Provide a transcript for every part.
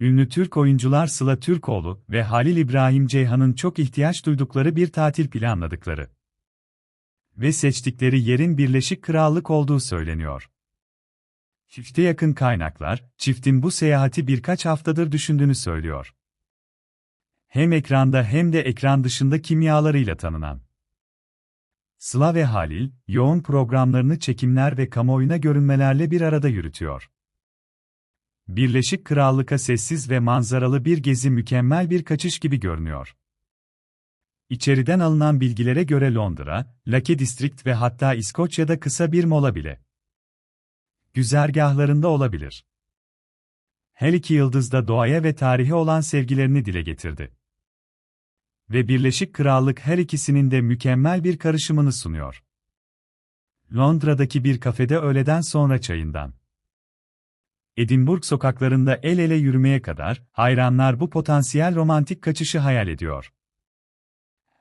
Ünlü Türk oyuncular Sıla Türkoğlu ve Halil İbrahim Ceyhan'ın çok ihtiyaç duydukları bir tatil planladıkları ve seçtikleri yerin Birleşik Krallık olduğu söyleniyor. Çifte yakın kaynaklar, çiftin bu seyahati birkaç haftadır düşündüğünü söylüyor. Hem ekranda hem de ekran dışında kimyalarıyla tanınan. Sıla ve Halil, yoğun programlarını çekimler ve kamuoyuna görünmelerle bir arada yürütüyor. Birleşik Krallık'a sessiz ve manzaralı bir gezi mükemmel bir kaçış gibi görünüyor. İçeriden alınan bilgilere göre Londra, Lake District ve hatta İskoçya'da kısa bir mola bile. Güzergahlarında olabilir. Her iki yıldız da doğaya ve tarihe olan sevgilerini dile getirdi. Ve Birleşik Krallık her ikisinin de mükemmel bir karışımını sunuyor. Londra'daki bir kafede öğleden sonra çayından. Edinburgh sokaklarında el ele yürümeye kadar, hayranlar bu potansiyel romantik kaçışı hayal ediyor.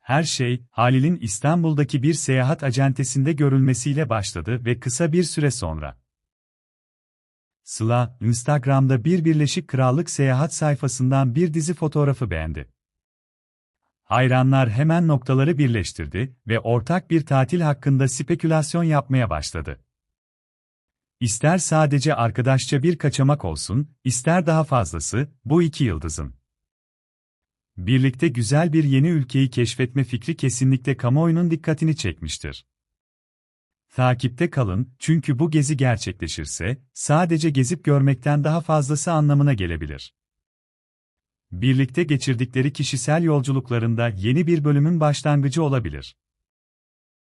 Her şey, Halil'in İstanbul'daki bir seyahat acentesinde görülmesiyle başladı ve kısa bir süre sonra. Sıla, Instagram'da bir Birleşik Krallık seyahat sayfasından bir dizi fotoğrafı beğendi. Hayranlar hemen noktaları birleştirdi ve ortak bir tatil hakkında spekülasyon yapmaya başladı. İster sadece arkadaşça bir kaçamak olsun, ister daha fazlası, bu iki yıldızın. Birlikte güzel bir yeni ülkeyi keşfetme fikri kesinlikle kamuoyunun dikkatini çekmiştir. Takipte kalın, çünkü bu gezi gerçekleşirse, sadece gezip görmekten daha fazlası anlamına gelebilir. Birlikte geçirdikleri kişisel yolculuklarında yeni bir bölümün başlangıcı olabilir.